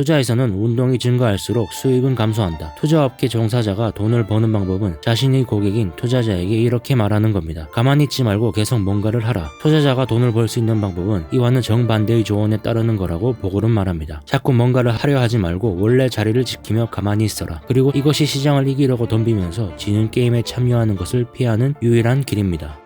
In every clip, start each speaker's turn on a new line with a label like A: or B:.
A: 투자에서는 운동이 증가할수록 수익은 감소한다. 투자업계 종사자가 돈을 버는 방법은 자신의 고객인 투자자에게 이렇게 말하는 겁니다. 가만히 있지 말고 계속 뭔가를 하라. 투자자가 돈을 벌 수 있는 방법은 이와는 정반대의 조언에 따르는 거라고 보고는 말합니다. 자꾸 뭔가를 하려 하지 말고 원래 자리를 지키며 가만히 있어라. 그리고 이것이 시장을 이기려고 덤비면서 지는 게임에 참여하는 것을 피하는 유일한 길입니다.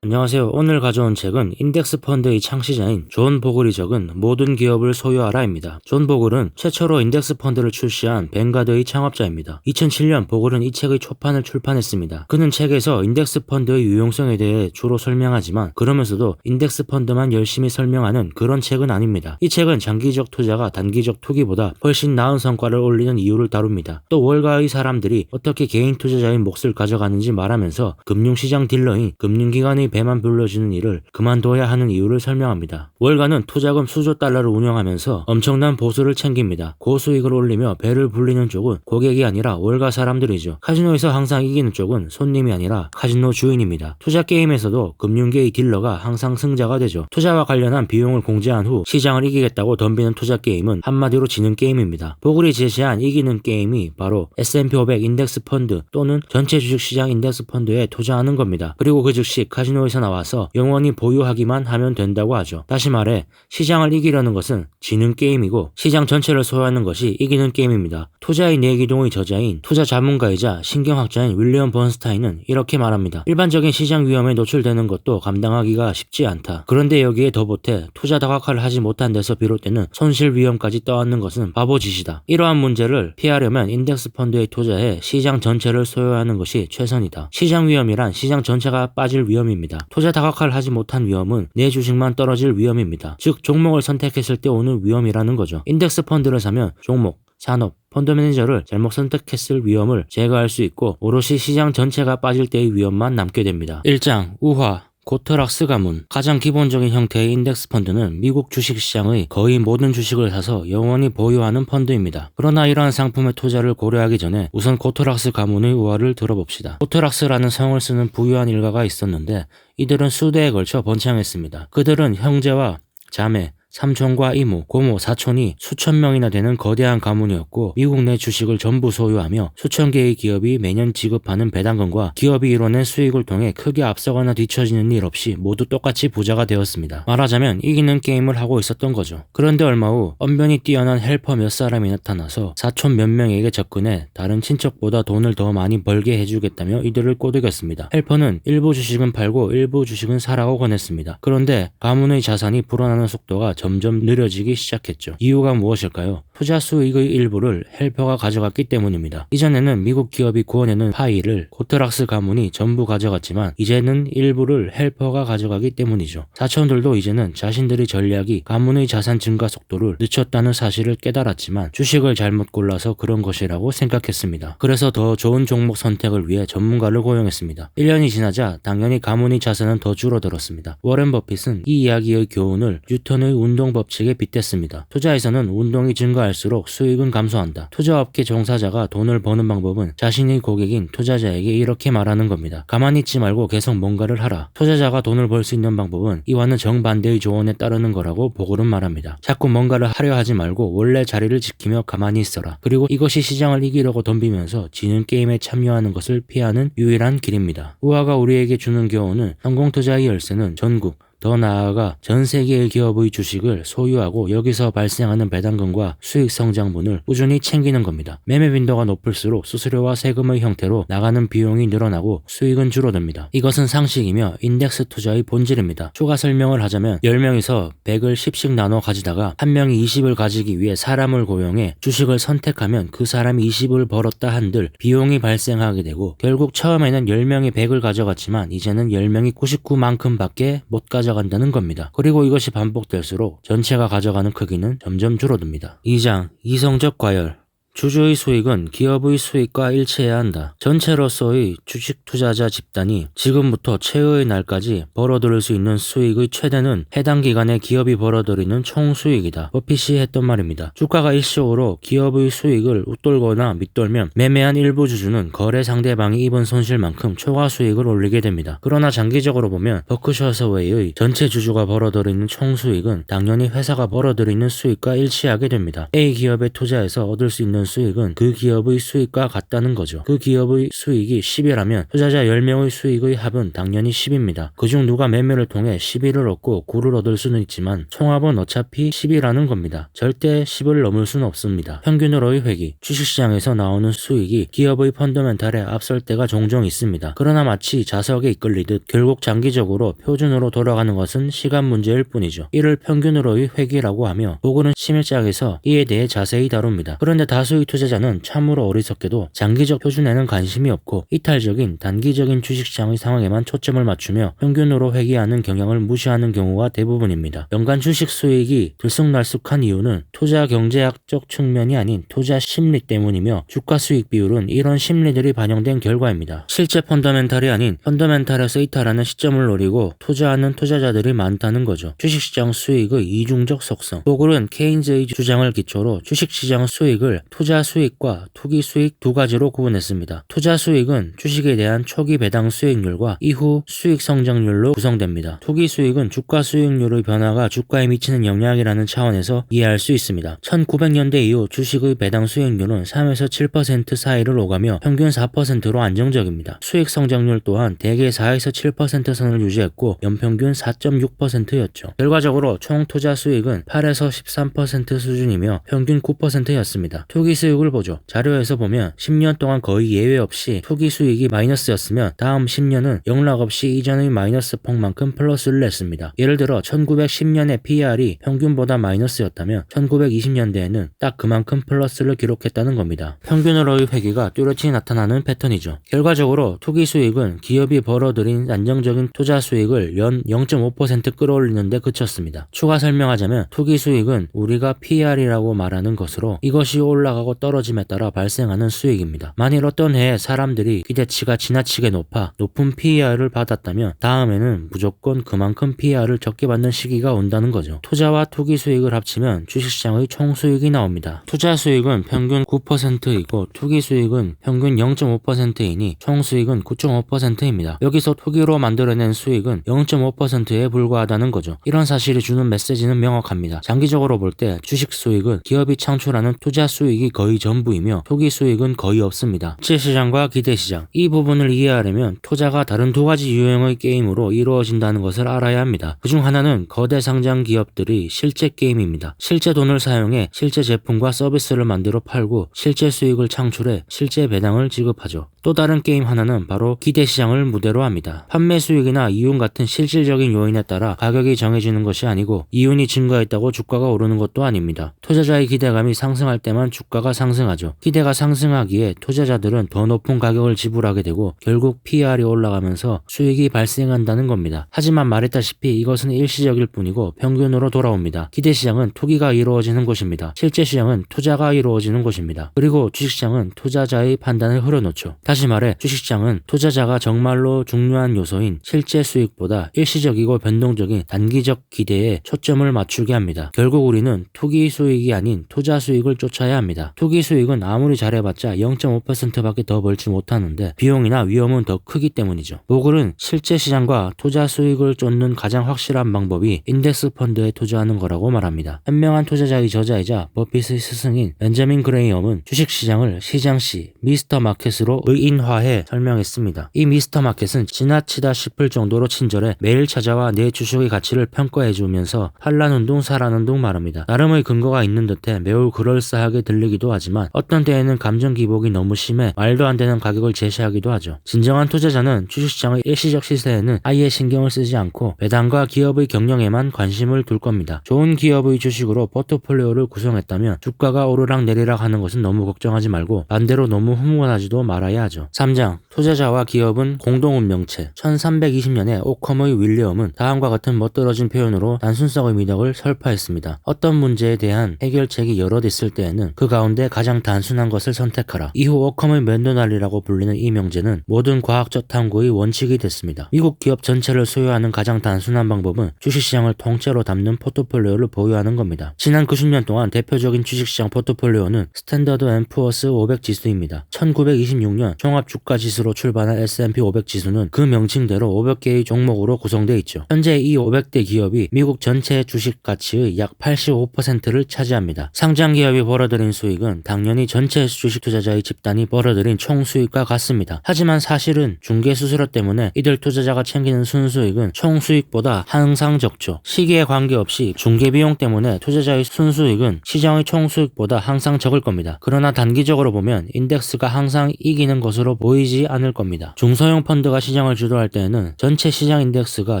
A: 안녕하세요. 오늘 가져온 책은 인덱스 펀드의 창시자인 존 보글이 적은 모든 기업을 소유하라입니다. 존 보글은 최초로 인덱스 펀드를 출시한 뱅가드의 창업자입니다. 2007년 보글은 이 책의 초판을 출판했습니다. 그는 책에서 인덱스 펀드의 유용성에 대해 주로 설명하지만 그러면서도 인덱스 펀드만 열심히 설명하는 그런 책은 아닙니다. 이 책은 장기적 투자가 단기적 투기보다 훨씬 나은 성과를 올리는 이유를 다룹니다. 또 월가의 사람들이 어떻게 개인 투자자의 몫을 가져가는지 말하면서 금융시장 딜러인 금융기관의 배만 불러주는 일을 그만둬야 하는 이유를 설명합니다. 월가는 투자금 수조 달러를 운영하면서 엄청난 보수를 챙깁니다. 고수익을 올리며 배를 불리는 쪽은 고객이 아니라 월가 사람들이죠. 카지노에서 항상 이기는 쪽은 손님이 아니라 카지노 주인입니다. 투자 게임에서도 금융계의 딜러가 항상 승자가 되죠. 투자와 관련한 비용을 공제한 후 시장을 이기겠다고 덤비는 투자 게임은 한마디로 지는 게임입니다. 보글이 제시한 이기는 게임이 바로 S&P 500 인덱스 펀드 또는 전체 주식시장 인덱스 펀드에 투자하는 겁니다. 그리고 그 즉시 카지노 에서 나와서 영원히 보유하기만 하면 된다고 하죠. 다시 말해 시장을 이기려는 것은 지는 게임이고 시장 전체를 소유하는 것이 이기는 게임입니다. 투자의 내기동의 저자인 투자 전문가이자 신경학자인 윌리엄 번스타인은 이렇게 말합니다. 일반적인 시장 위험에 노출되는 것도 감당하기가 쉽지 않다. 그런데 여기에 더 보태 투자 다각화를 하지 못한 데서 비롯되는 손실 위험까지 떠안는 것은 바보 짓이다. 이러한 문제를 피하려면 인덱스 펀드에 투자해 시장 전체를 소유하는 것이 최선이다. 시장 위험이란 시장 전체가 빠질 위험입니다. 투자 다각화를 하지 못한 위험은 내 주식만 떨어질 위험입니다. 즉 종목을 선택했을 때 오는 위험이라는 거죠. 인덱스 펀드를 사면 종목, 산업, 펀드 매니저를 잘못 선택했을 위험을 제거할 수 있고 오롯이 시장 전체가 빠질 때의 위험만 남게 됩니다. 1장 우화 고트락스 가문 가장 기본적인 형태의 인덱스 펀드는 미국 주식시장의 거의 모든 주식을 사서 영원히 보유하는 펀드입니다. 그러나 이러한 상품의 투자를 고려하기 전에 우선 고트락스 가문의 우화를 들어봅시다. 고트락스라는 성을 쓰는 부유한 일가가 있었는데 이들은 수대에 걸쳐 번창했습니다. 그들은 형제와 자매, 삼촌과 이모, 고모, 사촌이 수천 명이나 되는 거대한 가문이었고 미국 내 주식을 전부 소유하며 수천 개의 기업이 매년 지급하는 배당금과 기업이 이뤄낸 수익을 통해 크게 앞서거나 뒤처지는 일 없이 모두 똑같이 부자가 되었습니다. 말하자면 이기는 게임을 하고 있었던 거죠. 그런데 얼마 후 언변이 뛰어난 헬퍼 몇 사람이 나타나서 사촌 몇 명에게 접근해 다른 친척보다 돈을 더 많이 벌게 해주겠다며 이들을 꼬드겼습니다. 헬퍼는 일부 주식은 팔고 일부 주식은 사라고 권했습니다. 그런데 가문의 자산이 불어나는 속도가 점점 느려지기 시작했죠. 이유가 무엇일까요? 투자 수익의 일부를 헬퍼가 가져갔기 때문입니다. 이전에는 미국 기업이 구워내는 파이를 고트락스 가문이 전부 가져갔지만 이제는 일부를 헬퍼가 가져가기 때문이죠. 사촌들도 이제는 자신들의 전략이 가문의 자산 증가 속도를 늦췄다는 사실을 깨달았지만 주식을 잘못 골라서 그런 것이라고 생각했습니다. 그래서 더 좋은 종목 선택을 위해 전문가를 고용했습니다. 1년이 지나자 당연히 가문의 자산은 더 줄어들었습니다. 워렌 버핏은 이 이야기의 교훈을 뉴턴의 운동 법칙에 빗댔습니다. 투자에서는 운동이 증가할수록 수익은 감소한다. 투자업계 종사자가 돈을 버는 방법은 자신의 고객인 투자자에게 이렇게 말하는 겁니다. 가만히 있지 말고 계속 뭔가를 하라. 투자자가 돈을 벌 수 있는 방법은 이와는 정반대의 조언에 따르는 거라고 보고는 말합니다. 자꾸 뭔가를 하려 하지 말고 원래 자리를 지키며 가만히 있어라. 그리고 이것이 시장을 이기려고 덤비면서 지는 게임에 참여하는 것을 피하는 유일한 길입니다. 우화가 우리에게 주는 교훈은 성공 투자의 열쇠는 전국 더 나아가 전 세계의 기업의 주식을 소유하고 여기서 발생하는 배당금과 수익 성장분을 꾸준히 챙기는 겁니다. 매매 빈도가 높을수록 수수료와 세금의 형태로 나가는 비용이 늘어나고 수익은 줄어듭니다. 이것은 상식이며 인덱스 투자의 본질입니다. 추가 설명을 하자면 10명이서 100을 10씩 나눠 가지다가 한 명이 20을 가지기 위해 사람을 고용해 주식을 선택하면 그 사람이 20을 벌었다 한들 비용이 발생하게 되고 결국 처음에는 10명이 100을 가져갔지만 이제는 10명이 99만큼밖에 못 가져 가져간다는 겁니다. 그리고 이것이 반복될수록 전체가 가져가는 크기는 점점 줄어듭니다. 2장 이성적 과열 주주의 수익은 기업의 수익과 일치해야 한다. 전체로서의 주식 투자자 집단이 지금부터 최후의 날까지 벌어들일 수 있는 수익의 최대는 해당 기간에 기업이 벌어들이는 총 수익이다. 버핏이 했던 말입니다. 주가가 일시적으로 기업의 수익을 웃돌거나 밑돌면 매매한 일부 주주는 거래 상대방이 입은 손실만큼 초과 수익을 올리게 됩니다. 그러나 장기적으로 보면 버크셔서웨이의 전체 주주가 벌어들이는 총 수익은 당연히 회사가 벌어들이는 수익과 일치하게 됩니다. A 기업에 투자해서 얻을 수 있는 수익은 그 기업의 수익과 같다는 거죠. 그 기업의 수익이 10이라면 투자자 10명의 수익의 합은 당연히 10입니다. 그중 누가 매매를 통해 11을 얻고 9를 얻을 수는 있지만 총합은 어차피 10이라는 겁니다. 절대 10을 넘을 수는 없습니다. 평균으로의 회기, 주식시장에서 나오는 수익이 기업의 펀더멘탈에 앞설 때가 종종 있습니다. 그러나 마치 자석에 이끌리듯 결국 장기적으로 표준으로 돌아가는 것은 시간 문제일 뿐이죠. 이를 평균으로의 회기라고 하며 보고는 심일장에서 이에 대해 자세히 다룹니다. 그런데 다수 의 투자자는 참으로 어리석게도 장기적 표준에는 관심이 없고 이탈적인 단기적인 주식시장의 상황에만 초점을 맞추며 평균으로 회귀하는 경향을 무시하는 경우가 대부분입니다. 연간 주식 수익이 들쑥날쑥한 이유는 투자 경제학적 측면이 아닌 투자 심리 때문이며 주가 수익 비율은 이런 심리들이 반영된 결과입니다. 실제 펀더멘탈이 아닌 펀더멘탈에서 이탈하는 시점을 노리고 투자하는 투자자들이 많다는 거죠. 주식시장 수익의 이중적 속성. 보글은 케인즈의 주장을 기초로 주식시장 수익을 투자 수익과 투기 수익 두 가지로 구분했습니다. 투자 수익은 주식에 대한 초기 배당 수익률과 이후 수익 성장률로 구성됩니다. 투기 수익은 주가 수익률의 변화가 주가에 미치는 영향이라는 차원에서 이해할 수 있습니다. 1900년대 이후 주식의 배당 수익률은 3에서 7% 사이를 오가며 평균 4%로 안정적입니다. 수익 성장률 또한 대개 4에서 7% 선을 유지했고 연평균 4.6%였죠. 결과적으로 총 투자 수익은 8에서 13% 수준이며 평균 9%였습니다. 투기 수익을 보죠. 자료에서 보면 10년 동안 거의 예외 없이 투기 수익이 마이너스였으면 다음 10년은 영락 없이 이전의 마이너스 폭만큼 플러스를 냈습니다. 예를 들어 1910년의 PR이 평균보다 마이너스였다면 1920년대에는 딱 그만큼 플러스를 기록했다는 겁니다. 평균으로의 회기가 뚜렷이 나타나는 패턴이죠. 결과적으로 투기 수익은 기업이 벌어들인 안정적인 투자 수익을 연 0.5% 끌어올리는 데 그쳤습니다. 추가 설명하자면 투기 수익은 우리가 PR이라고 말하는 것으로 이것이 올라가 고 떨어짐에 따라 발생하는 수익입니다. 만일 어떤 해에 사람들이 기대치가 지나치게 높아 높은 PER을 받았다면 다음에는 무조건 그만큼 PER을 적게 받는 시기가 온다는 거죠. 투자와 투기 수익을 합치면 주식시장의 총 수익이 나옵니다. 투자 수익은 평균 9%이고 투기 수익은 평균 0.5%이니 총 수익은 9.5%입니다. 여기서 투기로 만들어낸 수익은 0.5%에 불과하다는 거죠. 이런 사실이 주는 메시지는 명확합니다. 장기적으로 볼 때 주식 수익은 기업이 창출하는 투자 수익이 거의 전부이며 투기 수익은 거의 없습니다. 실시장과 기대시장 이 부분을 이해하려면 투자가 다른 두 가지 유형의 게임으로 이루어진다는 것을 알아야 합니다. 그중 하나는 거대 상장 기업들이 실제 게임입니다. 실제 돈을 사용해 실제 제품과 서비스를 만들어 팔고 실제 수익을 창출해 실제 배당을 지급하죠. 또 다른 게임 하나는 바로 기대 시장을 무대로 합니다. 판매 수익이나 이윤 같은 실질적인 요인에 따라 가격이 정해지는 것이 아니고 이윤이 증가했다고 주가가 오르는 것도 아닙니다. 투자자의 기대감이 상승할 때만 주가가 상승하죠. 기대가 상승하기에 투자자들은 더 높은 가격을 지불하게 되고 결국 PR이 올라가면서 수익이 발생한다는 겁니다. 하지만 말했다시피 이것은 일시적일 뿐이고 평균으로 돌아옵니다. 기대 시장은 투기가 이루어지는 곳입니다. 실제 시장은 투자가 이루어지는 곳입니다. 그리고 주식 시장은 투자자의 판단을 흘러놓죠. 다시 말해 주식시장은 투자자가 정말로 중요한 요소인 실제 수익보다 일시적이고 변동적인 단기적 기대에 초점을 맞추게 합니다. 결국 우리는 투기 수익이 아닌 투자 수익을 쫓아야 합니다. 투기 수익은 아무리 잘해봤자 0.5%밖에 더 벌지 못하는데 비용이나 위험은 더 크기 때문이죠. 보글은 실제 시장과 투자 수익을 쫓는 가장 확실한 방법이 인덱스 펀드에 투자하는 거라고 말합니다. 현명한 투자자의 저자이자 버핏의 스승인 벤자민 그레이엄은 주식시장을 시장시 미스터 마켓으로 의 인화해 설명했습니다. 이 미스터 마켓은 지나치다 싶을 정도로 친절해 매일 찾아와 내 주식의 가치를 평가해 주면서 팔라는 둥 사라는 둥 말합니다. 나름의 근거가 있는 듯해 매우 그럴싸하게 들리기도 하지만 어떤 때에는 감정 기복이 너무 심해 말도 안 되는 가격을 제시하기도 하죠. 진정한 투자자는 주식시장의 일시적 시세에는 아예 신경을 쓰지 않고 배당과 기업의 경영에만 관심을 둘 겁니다. 좋은 기업의 주식으로 포트폴리오를 구성했다면 주가가 오르락 내리락 하는 것은 너무 걱정하지 말고 반대로 너무 흥분하지도 말아야 하죠. 3장 투자자와 기업은 공동 운명체 1320년에 오컴의 윌리엄은 다음과 같은 멋들어진 표현으로 단순성의 미덕을 설파했습니다. 어떤 문제에 대한 해결책이 여럿 있을 때에는 그 가운데 가장 단순한 것을 선택하라. 이후 오컴의 맨도날리라고 불리는 이 명제는 모든 과학적 탐구의 원칙이 됐습니다. 미국 기업 전체를 소유하는 가장 단순한 방법은 주식시장을 통째로 담는 포트폴리오를 보유하는 겁니다. 지난 90년 동안 대표적인 주식시장 포트폴리오는 스탠더드 앤 푸어스 500 지수입니다. 1926년 종합주가지수로 출발한 S&P 500 지수는 그 명칭대로 500개의 종목으로 구성되어 있죠. 현재 이 500대 기업이 미국 전체 주식 가치의 약 85%를 차지합니다. 상장 기업이 벌어들인 수익은 당연히 전체 주식 투자자의 집단이 벌어들인 총 수익과 같습니다. 하지만 사실은 중개 수수료 때문에 이들 투자자가 챙기는 순수익은 총 수익보다 항상 적죠. 시기에 관계없이 중개 비용 때문에 투자자의 순수익은 시장의 총 수익보다 항상 적을 겁니다. 그러나 단기적으로 보면 인덱스가 항상 이기는 것 으로 보이지 않을 겁니다. 중소형 펀드가 시장을 주도할 때에는 전체 시장 인덱스가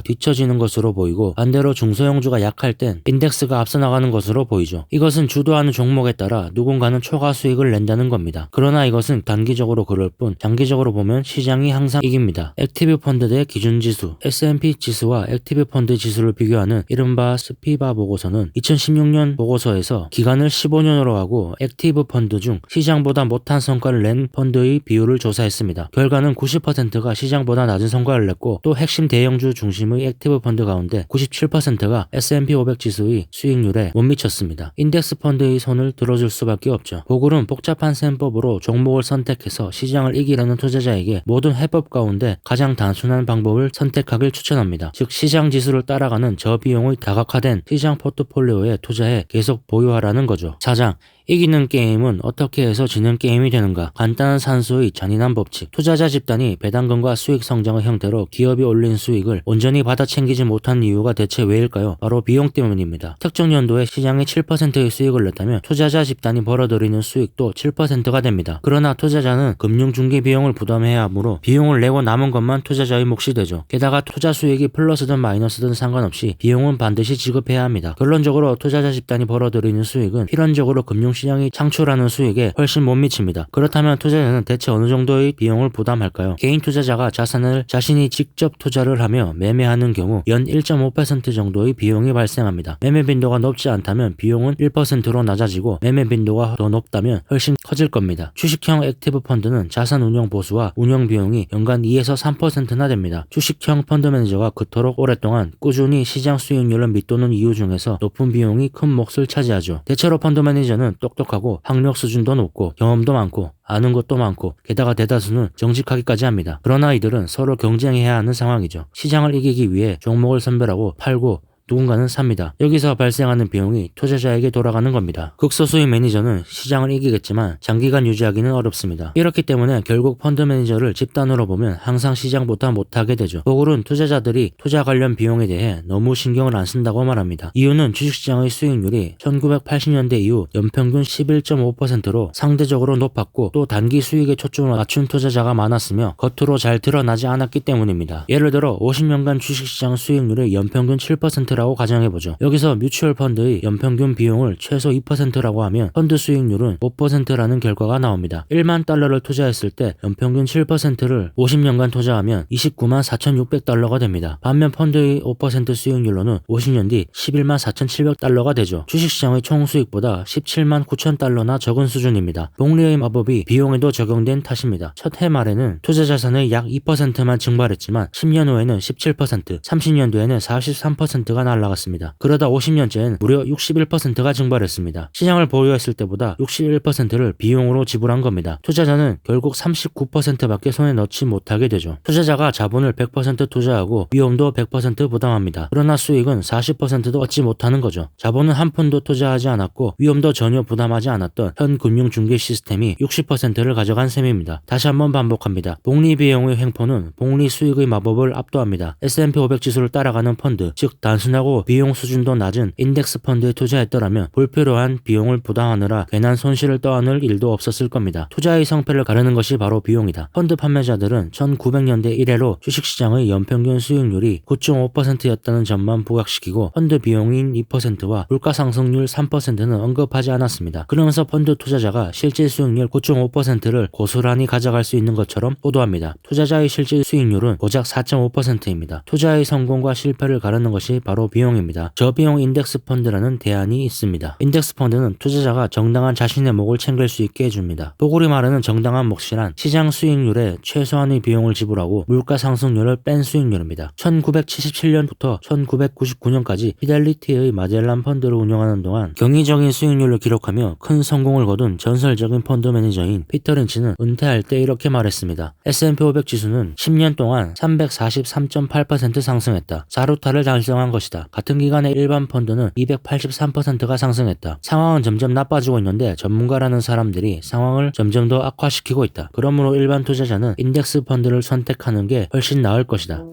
A: 뒤처지는 것으로 보이고 반대로 중소형주가 약할 땐 인덱스가 앞서 나가는 것으로 보이죠. 이것은 주도하는 종목에 따라 누군가는 초과 수익을 낸다는 겁니다. 그러나 이것은 단기적으로 그럴 뿐 장기적으로 보면 시장이 항상 이깁니다. 액티브 펀드 대 기준 지수, S&P 지수와 액티브 펀드 지수를 비교하는 이른바 스피바 보고서는 2016년 보고서에서 기간을 15년으로 하고 액티브 펀드 중 시장보다 못한 성과를 낸 펀드의 비율을 조사했습니다. 결과는 90%가 시장보다 낮은 성과를 냈고 또 핵심 대형주 중심의 액티브 펀드 가운데 97%가 S&P 500 지수의 수익률에 못 미쳤습니다. 인덱스 펀드의 손을 들어줄 수밖에 없죠. 보글은 복잡한 셈법으로 종목을 선택해서 시장을 이기려는 투자자에게 모든 해법 가운데 가장 단순한 방법을 선택하길 추천합니다. 즉 시장 지수를 따라가는 저비용의 다각화된 시장 포트폴리오에 투자해 계속 보유하라는 거죠. 4장 이기는 게임은 어떻게 해서 지는 게임이 되는가? 간단한 산수의 잔인한 법칙. 투자자 집단이 배당금과 수익 성장의 형태로 기업이 올린 수익을 온전히 받아 챙기지 못한 이유가 대체 왜일까요? 바로 비용 때문입니다. 특정 연도에 시장이 7%의 수익을 냈다면 투자자 집단이 벌어들이는 수익도 7%가 됩니다. 그러나 투자자는 금융 중개 비용을 부담해야 하므로 비용을 내고 남은 것만 투자자의 몫이 되죠. 게다가 투자 수익이 플러스든 마이너스든 상관없이 비용은 반드시 지급해야 합니다. 결론적으로 투자자 집단이 벌어들이는 수익은 필연적으로 금융 시장이 창출하는 수익에 훨씬 못 미칩니다. 그렇다면 투자자는 대체 어느 정도의 비용을 부담할까요? 개인 투자자가 자산을 자신이 직접 투자를 하며 매매하는 경우 연 1.5% 정도의 비용이 발생합니다. 매매 빈도가 높지 않다면 비용은 1%로 낮아지고 매매 빈도가 더 높다면 훨씬 커질 겁니다. 주식형 액티브 펀드는 자산 운용 보수와 운영 비용이 연간 2에서 3%나 됩니다. 주식형 펀드 매니저가 그토록 오랫동안 꾸준히 시장 수익률을 밑도는 이유 중에서 높은 비용이 큰 몫을 차지하죠. 대체로 펀드 매니저는 똑똑하고 학력 수준도 높고 경험도 많고 아는 것도 많고 게다가 대다수는 정직하기까지 합니다. 그러나 이들은 서로 경쟁해야 하는 상황이죠. 시장을 이기기 위해 종목을 선별하고 팔고 누군가는 삽니다. 여기서 발생하는 비용이 투자자에게 돌아가는 겁니다. 극소수의 매니저는 시장을 이기겠지만 장기간 유지하기는 어렵습니다. 이렇기 때문에 결국 펀드 매니저를 집단으로 보면 항상 시장보다 못하게 되죠. 보글은 투자자들이 투자 관련 비용에 대해 너무 신경을 안 쓴다고 말합니다. 이유는 주식시장의 수익률이 1980년대 이후 연평균 11.5%로 상대적으로 높았고 또 단기 수익에 초점을 맞춘 투자자가 많았으며 겉으로 잘 드러나지 않았기 때문입니다. 예를 들어 50년간 주식시장 수익률이 연평균 7% 라고 가정해 보죠. 여기서 뮤추얼 펀드의 연평균 비용을 최소 2%라고 하면 펀드 수익률은 5%라는 결과가 나옵니다. 1만 달러를 투자했을 때 연평균 7%를 50년간 투자하면 29만 4,600달러가 됩니다. 반면 펀드의 5% 수익률로는 50년 뒤 11만 4,700달러가 되죠. 주식시장의 총 수익보다 17만 9천 달러나 적은 수준입니다. 복리의 마법이 비용에도 적용된 탓입니다. 첫 해 말에는 투자 자산의 약 2%만 증발했지만 10년 후에는 17%, 30년 뒤에는 43%가 날라갔습니다. 그러다 50년째엔 무려 61%가 증발했습니다. 시장을 보유했을 때보다 61%를 비용으로 지불한 겁니다. 투자자는 결국 39%밖에 손에 넣지 못하게 되죠. 투자자가 자본을 100% 투자하고 위험도 100% 부담합니다. 그러나 수익은 40%도 얻지 못하는 거죠. 자본은 한 푼도 투자하지 않았고 위험도 전혀 부담하지 않았던 현 금융중개 시스템이 60%를 가져간 셈입니다. 다시 한번 반복합니다. 복리 비용의 횡포는 복리 수익의 마법을 압도합니다. S&P 500 지수를 따라가는 펀드, 즉 단순하게 안전하고 비용 수준도 낮은 인덱스 펀드에 투자했더라면 불필요한 비용을 부담하느라 괜한 손실을 떠안을 일도 없었을 겁니다. 투자의 성패를 가르는 것이 바로 비용이다. 펀드 판매자들은 1900년대 이래로 주식시장의 연평균 수익률이 9.5%였다는 점만 부각시키고 펀드 비용인 2%와 물가 상승률 3%는 언급하지 않았습니다. 그러면서 펀드 투자자가 실질 수익률 9.5%를 고스란히 가져갈 수 있는 것처럼 보도합니다. 투자자의 실질 수익률은 고작 4.5%입니다. 투자의 성공과 실패를 가르는 것이 바로 비용입니다. 저비용 인덱스 펀드라는 대안이 있습니다. 인덱스 펀드는 투자자가 정당한 자신의 목을 챙길 수 있게 해줍니다. 보고리 말하는 정당한 몫이란 시장 수익률의 최소한의 비용을 지불하고 물가 상승률을 뺀 수익률입니다. 1977년부터 1999년까지 피델리티의 마젤란 펀드를 운영하는 동안 경이적인 수익률을 기록하며 큰 성공을 거둔 전설적인 펀드 매니저인 피터 린치는 은퇴할 때 이렇게 말했습니다. S&P 500 지수는 10년 동안 343.8% 상승했다. 자루타를 달성한 것이다. 같은 기간에 일반 펀드는 283%가 상승했다. 상황은 점점 나빠지고 있는데 전문가라는 사람들이 상황을 점점 더 악화시키고 있다. 그러므로 일반 투자자는 인덱스 펀드를 선택하는 게 훨씬 나을 것이다.